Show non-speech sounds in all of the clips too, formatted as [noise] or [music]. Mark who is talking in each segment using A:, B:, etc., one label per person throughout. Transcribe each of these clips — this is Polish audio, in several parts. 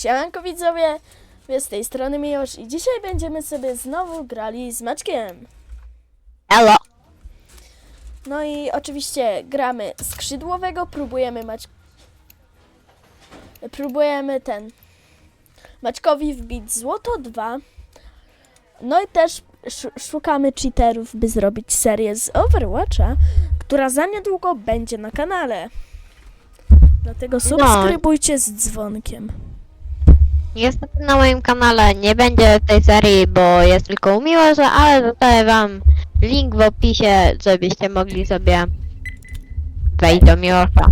A: Siemanko widzowie, z tej strony Miłosz i dzisiaj będziemy sobie znowu grali z Maczkiem.
B: Elo.
A: No i oczywiście gramy skrzydłowego, próbujemy Mać... Próbujemy ten... Maćkowi wbić złoto 2. No i też sz- szukamy cheaterów, by zrobić serię z Overwatcha, która za niedługo będzie na kanale. Dlatego subskrybujcie z dzwonkiem.
B: Niestety na moim kanale nie będzie tej serii, bo jest tylko u Miłosza, ale zostawię wam link w opisie, żebyście mogli sobie wejść do Miłosza.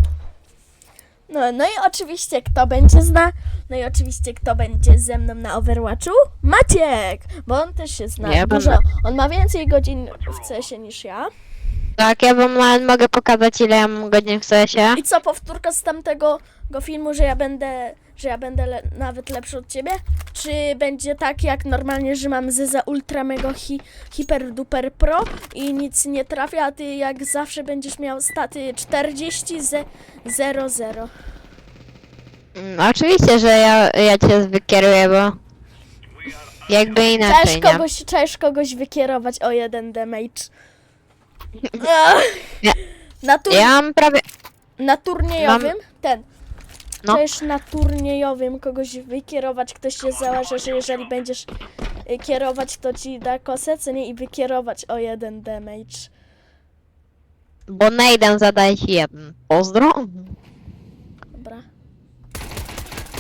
A: No, no i oczywiście kto będzie zna, no i oczywiście kto będzie ze mną na Overwatchu? Maciek, bo on też się zna dużo. On ma więcej godzin w CS-ie niż ja.
B: Tak, ja wam nawet mogę pokazać ile ja mam godzin w sensie.
A: I co, powtórka z tamtego go filmu, że ja będę, że ja będę le, nawet lepszy od ciebie? Czy będzie tak jak normalnie, że mam Zeza Ultra Mega hi, Hyper Duper Pro i nic nie trafia, a ty jak zawsze będziesz miał staty 40 z 0 0.
B: Mm, oczywiście, że ja, ja cię wykieruję, bo jakby inaczej, nie?
A: kogoś, trzeba kogoś wykierować o jeden damage. [laughs] Na, tur-
B: Ja mam prawie...
A: na turniejowym, ten.
B: No.
A: Chcesz na turniejowym kogoś wykierować, ktoś się założy, że jeżeli będziesz y, kierować, to ci da kosę, co nie? I wykierować o jeden damage.
B: Bo Nejden zadaje ci jeden. Pozdro.
A: Dobra.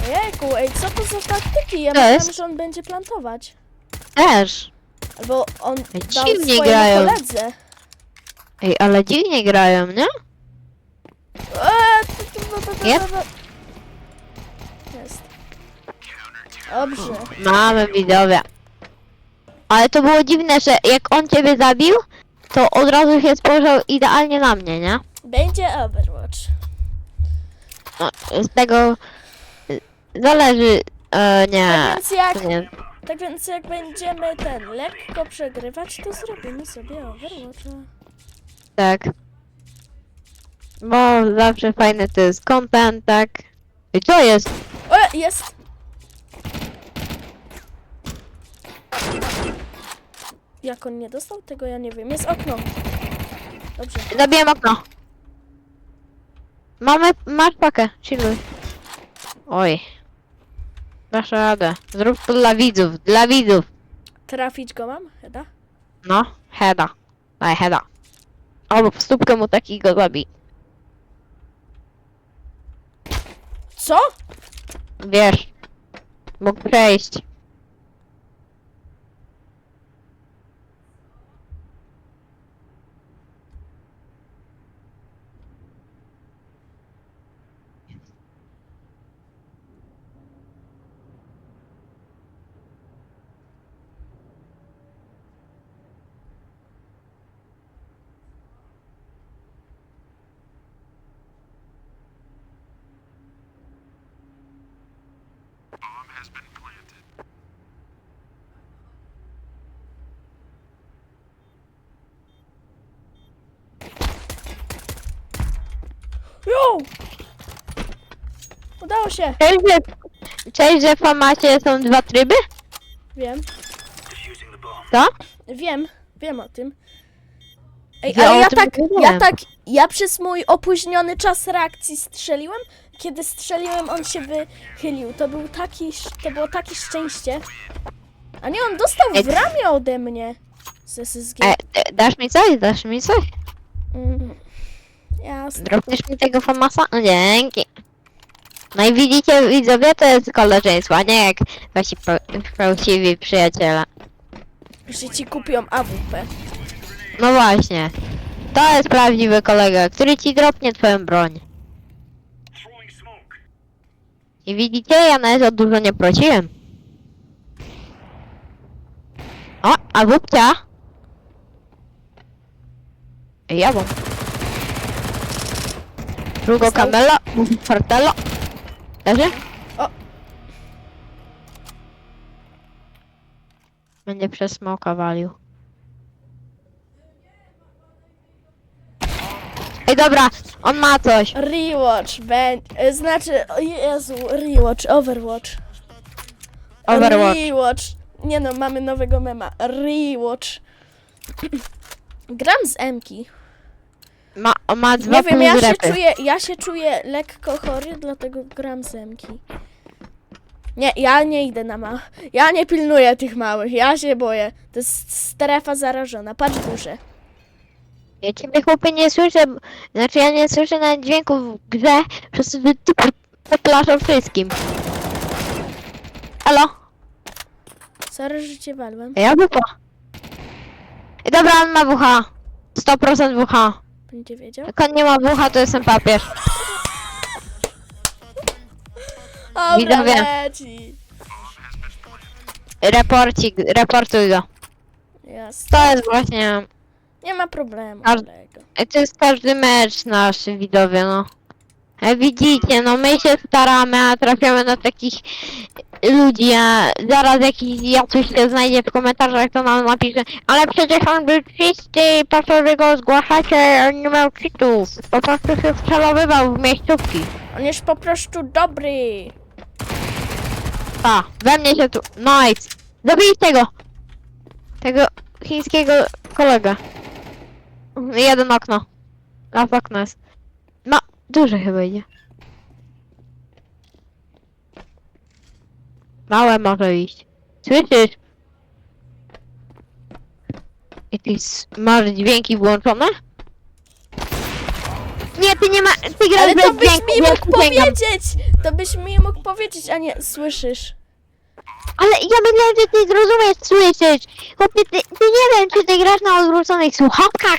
A: Ojejku, ej, co to za taktyki? Ja
B: jest?
A: że on będzie plantować.
B: Też.
A: Albo on dał
B: Dziwnie
A: swojemu
B: grają.
A: koledze.
B: Ej, ale dziwnie grają, nie?
A: Eee,
B: Yep.
A: Jest. Dobrze.
B: Mamy widzowie. Ale to było dziwne, że jak on ciebie zabił, to od razu się spojrzał idealnie na mnie, nie?
A: Będzie Overwatch.
B: No, z tego y, zależy. E,
A: Tak
B: nie.
A: więc jak,
B: nie.
A: tak więc jak będziemy ten lekko przegrywać, to zrobimy sobie Overwatcha.
B: Tak. Bo zawsze fajny to jest content, tak? I co jest?
A: Jest! Jak on nie dostał tego, ja nie wiem. Jest okno. Dobrze.
B: Zabiłem okno. Mamy, masz pakę, chilluj. Oj. Dasz radę. Zrób to dla widzów, dla widzów.
A: Trafić go mam? Heda?
B: No, heada. Daj heada. Albo w stópkę mu takiego zabij.
A: Co?
B: Wiesz. Mógł przejść.
A: Jo! Udało się.
B: Cześć, że, cześć, że w formacie są dwa tryby?
A: Wiem.
B: Co?
A: Wiem. Wiem o tym. Ej,
B: Ja
A: ale
B: o
A: ja
B: tym
A: tak,
B: nie
A: ja
B: wiedziałem.
A: tak, ja przez mój opóźniony czas reakcji strzeliłem. Kiedy strzeliłem, on się wychylił. To był taki, to było takie szczęście. A nie, on dostał
B: Ej.
A: w ramię ode mnie. Z SSG.
B: E, e, dasz mi coś? Dasz mi coś?
A: Mm. Jasne.
B: Dropniesz mi tego famasa? No dzięki. No i widzicie, widzowie, to jest koleżeństwo, a nie jak wasi fałszywi przyjaciele.
A: Że ci kupią AWP.
B: No właśnie. To jest prawdziwy kolega, który ci dropnie twoją broń. I widzicie, ja nawet za dużo nie prosiłem. O, a wupcia? Ja mam. Drugo kamelo, fortelo. Leży?
A: O.
B: Będzie przez smoka walił. Ej, dobra, on ma coś.
A: Rewatch, będzie, znaczy, o Jezu, rewatch, Overwatch.
B: Overwatch.
A: Rewatch. Nie no, mamy nowego mema. Rewatch. Gram z Emki.
B: Ma, ma dwa
A: Nie wiem, ja się, czuję, ja się czuję lekko chory, dlatego gram z Emki. Nie, ja nie idę na ma. Ja nie pilnuję tych małych, ja się boję. To jest strefa zarażona. Patrz duże.
B: Ja ciebie chłopie nie słyszę, znaczy ja nie słyszę nawet dźwięków w grze, przez to ty poplaszę wszystkim. Halo?
A: Sorry, że cię walłem.
B: Ja. Ej, Dobra, on ma WH. 100% WH.
A: Będzie wiedział.
B: Jak on nie ma WH, to jestem papież.
A: Dobra,
B: Widzowie.
A: leci.
B: Reporcik, reportuj go.
A: Jasne.
B: To jest właśnie,
A: Nie ma problemu.
B: Aż-
A: kolego.
B: Ej, to jest każdy mecz nasz, widzowie, no. Ej, widzicie, no my się staramy, a trafiamy na takich ludzi, a zaraz jakiś jacuś się znajdzie w komentarzach, to nam napisze, ale przecież on był czysty, po co wy go zgłaszacie, on nie miał cheatów, po prostu się wcelowywał w miejscówki.
A: On jest po prostu dobry.
B: Pa, we mnie się tu, nice, zabij tego, tego chińskiego kolegę. Jeden okno, a w okno jest. No, duże chyba idzie. Małe może iść. Słyszysz? S- masz dźwięki włączone? Nie, ty nie ma, ty grasz
A: Ale
B: bez
A: to byś
B: dźwięku,
A: mi mógł powiedzieć! To byś mi mógł powiedzieć, a nie słyszysz.
B: Ale ja myślałem, że ty zrozumiesz, słyszysz. Chłopie, ty, ty nie wiem, czy ty grasz na odwróconych słuchawkach.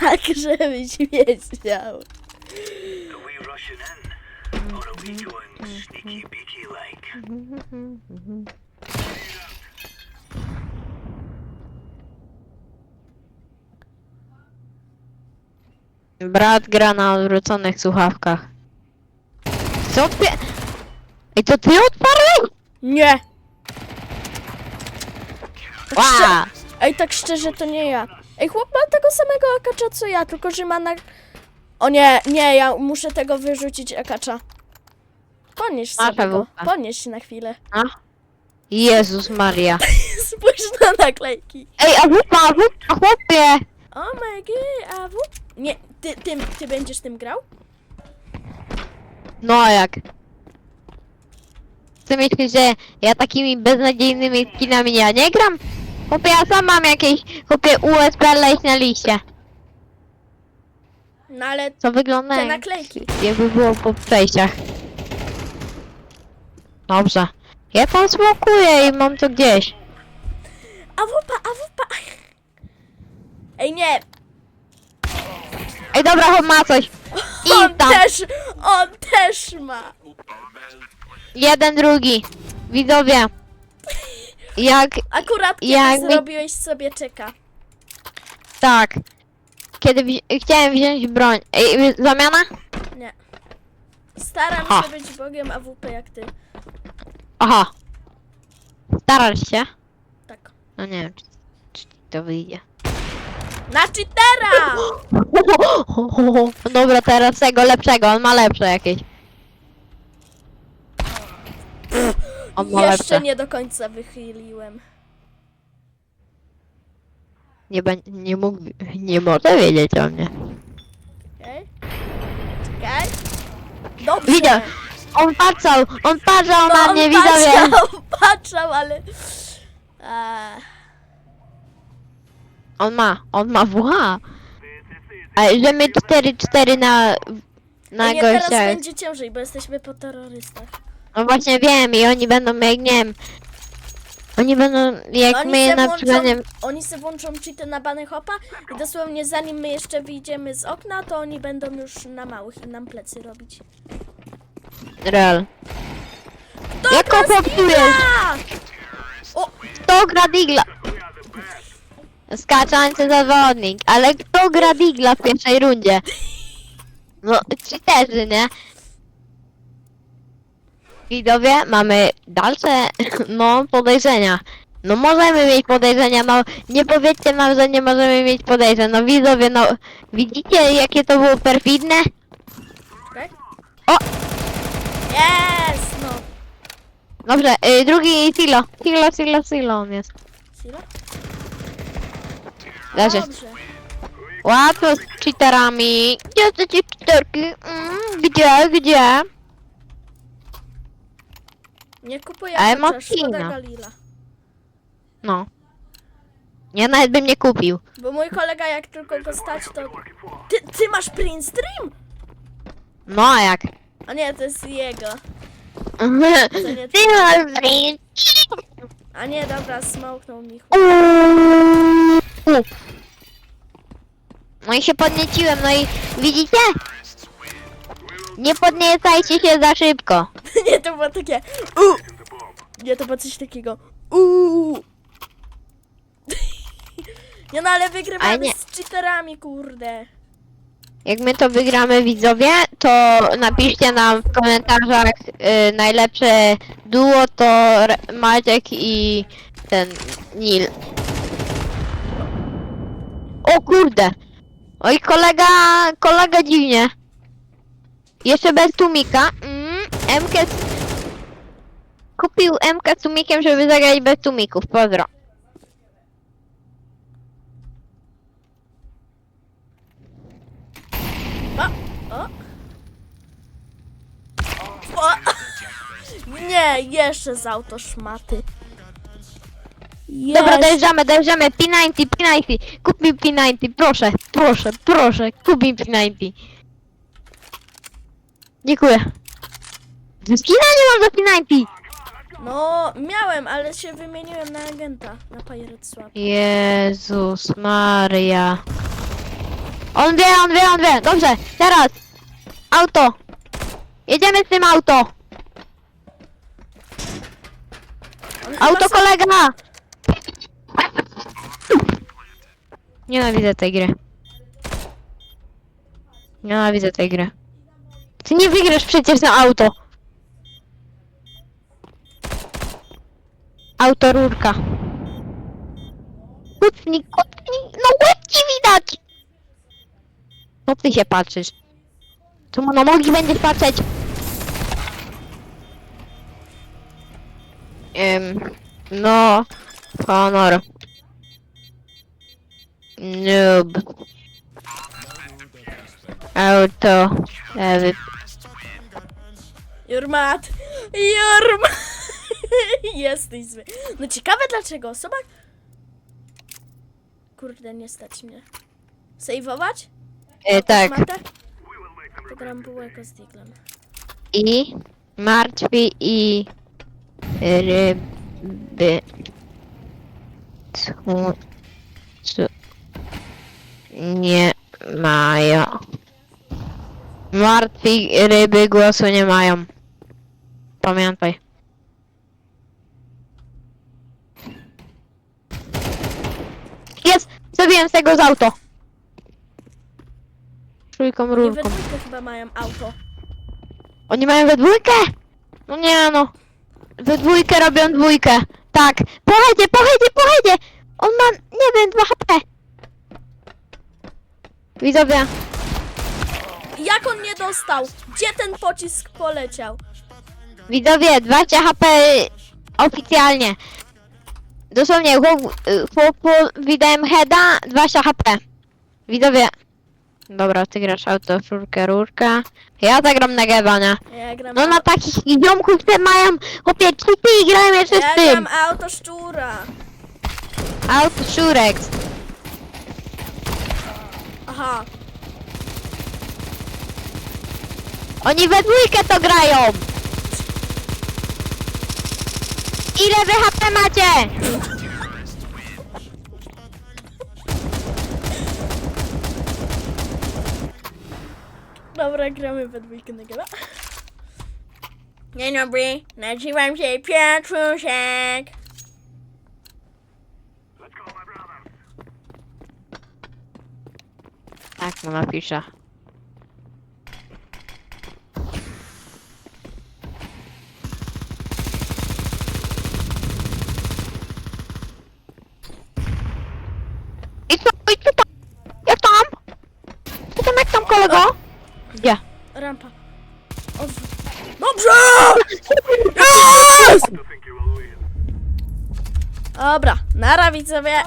A: Tak, żebyś wiedział.
C: Are we rushing in? Or are we going sneaky beaky like?
B: Brat gra na odwróconych słuchawkach. Co ty? Ej, to ty odparłeś?
A: Nie! Tak ej, tak szczerze to nie ja. Ej, chłop ma tego samego akacza co ja, tylko że ma na... O nie, nie, ja muszę tego wyrzucić akacza. Ponieś sobie go, ponieś na chwilę. [laughs]
B: A? Jezus Maria.
A: Spójrz na naklejki.
B: Ej, a wupa, a wupa, chłopie!
A: O my god, a w... Nie, ty, ty, ty będziesz tym grał?
B: No a jak? Ty myślisz, że ja takimi beznadziejnymi skinami ja nie gram? Chłopie, ja sam mam jakieś, chłopie, USB leść na liście.
A: No ale
B: Co wygląda
A: te
B: jak-
A: naklejki.
B: jakby było po przejściach. Dobrze. Ja tam smokuję i mam to gdzieś.
A: AWP, AWP. Ej, nie,
B: Ej, dobra, chłop ma coś.
A: on
B: I tam.
A: też, on też ma.
B: Jeden, drugi. Widzowie. Jak,
A: Akurat kiedy
B: Jak
A: zrobiłeś sobie czeka.
B: tak. Kiedy wzi- chciałem wziąć broń. Ej, zamiana?
A: Nie. Staram
B: Ha.
A: się być bogiem AWP jak ty.
B: Aha. Starasz się?
A: Tak.
B: No nie wiem, czy, czy to wyjdzie.
A: Na cheatera! [laughs]
B: Dobra, teraz tego lepszego, on ma lepsze jakieś. On ma
A: Jeszcze
B: lepsze.
A: nie do końca wychyliłem.
B: Nie, bę- nie mógł, nie może wiedzieć o mnie.
A: Okej? Czekaj. Dobrze.
B: Widział, on patrzał, on patrzał
A: No,
B: na
A: on
B: mnie, widzowie.
A: patrzał, [laughs] patrzał, ale... A,
B: On ma, on ma WH. A że my 4-4 na, na
A: nie, teraz
B: gościa.
A: będzie ciężej, bo jesteśmy po terrorystach.
B: No właśnie wiem i oni będą jak nie wiem. Oni będą jak
A: Oni
B: my
A: se,
B: na
A: włączą,
B: przykład nie wiem,
A: oni se włączą cheaty na bany hopa i dosłownie zanim my jeszcze wyjdziemy z okna, to oni będą już na małych i nam plecy robić.
B: real.
A: Dobra,
B: Jak popsujesz?
A: Zdigla! O,
B: Kto gra digla? Skaczący zawodnik, ale kto gra digla w pierwszej rundzie? No, cheaterzy, nie? Widzowie, mamy dalsze, no, podejrzenia. No możemy mieć podejrzenia, no nie powiedzcie nam, że nie możemy mieć podejrzeń. No widzowie, no widzicie jakie to było perfidne?
A: okej.
B: O!
A: Jest, no.
B: Dobrze, y, drugi Silo. Silo, Silo, Silo on jest.
A: Sila?
B: Leży.
A: Dobrze.
B: Łatwo z cheaterami. Gdzie są ci cheaterki? Mm, gdzie, gdzie?
A: Nie kupuję
B: Ale
A: chociaż, szkoda
B: Martina.
A: Galila.
B: No. Ja nawet bym nie kupił.
A: Bo mój kolega jak tylko go stać to... Ty, ty masz print stream?
B: No a jak?
A: A nie, to jest jego. nie [laughs]
B: Ty masz green.
A: A nie, dobra, smoknął mi chłop.
B: Uuu. No i się podnieciłem, no i widzicie? Nie podniecajcie się za szybko. [laughs]
A: To było takie... U! Nie, to było coś takiego. Uuu! [laughs] Nie no, ale
B: Ale
A: wygrywamy
B: nie.
A: z cheaterami, kurde.
B: Jak my to wygramy widzowie, to napiszcie nam w komentarzach y, najlepsze duo to Maciek i ten Nil. O kurde! Oj kolega, kolega dziwnie. Jeszcze bez tumika. Mm, MK. Kupił MK z tumikiem, żeby zagrać bez tumików. Pozdro.
A: O! O! o. Nie, jeszcze z autoszmaty.
B: Dobra, dojeżdżamy, dojeżdżamy. P90, P90. Kup mi P90, proszę, proszę, proszę. Kup mi P90. Dziękuję. Skina nie mam za P90.
A: No, miałem, ale się wymieniłem na agenta, na Pirate Swap.
B: Jezus Maria. On wie, on wie, on wie. Dobrze, teraz. Auto. Jedziemy z tym auto.
A: On chyba
B: Auto
A: sam-
B: kolega. Nienawidzę tej gry. Nienawidzę tej gry. Ty nie wygrasz przecież na auto. Auto rurka. Kucnij, kucnij. No łeb widać. Co ty się patrzysz? Tu na nogi będziesz patrzeć. Ym, no, honor. Noob. Auto.
A: Jurmat! Jurmat! [laughs] Jesteś zły. No ciekawe dlaczego osoba... Kurde, nie stać mnie. Sejwować?
B: E, tak.
A: Matę? To gram bułeko z diglem.
B: I martwi i ryby. Tu, tu nie mają. Martwi ryby głosu nie mają. Pamiętaj. Zabiłem z tego z auto. Trójką
A: Nie we
B: rurką.
A: dwójkę chyba mają auto.
B: Oni mają we dwójkę? No nie no. We dwójkę robią dwójkę. Tak. Pojedzie, pojedzie, pojedzie! On ma, nie wiem, 2 HP. Widzowie,
A: Jak on nie dostał? Gdzie ten pocisk poleciał?
B: widzowie, 20 HP oficjalnie. Dosłownie, chłop, chłopu widałem heada, 20 HP. Widzowie. Dobra, ty grasz auto, rurkę, rurka. Ja zagram na geba, nie?
A: Ja gram,
B: No na takich ziomków, te mają, chłopie, cheaty i grają jeszcze
A: ja
B: z tym.
A: gram auto szczura.
B: Auto Shurex.
A: Aha.
B: Oni we dwójkę to grają! Ile wy HP macie?
A: Dobra, gramy we dwójkę na gala. Dzień dobry, nazywam się Piotruszek.
B: Tak, no napiszę. I co, i co tam? Jak tam? Co tam, jak tam kolego? Gdzie?
A: Rampa. Odwrót. Dobrze! Yes! Dobra, nara widzowie.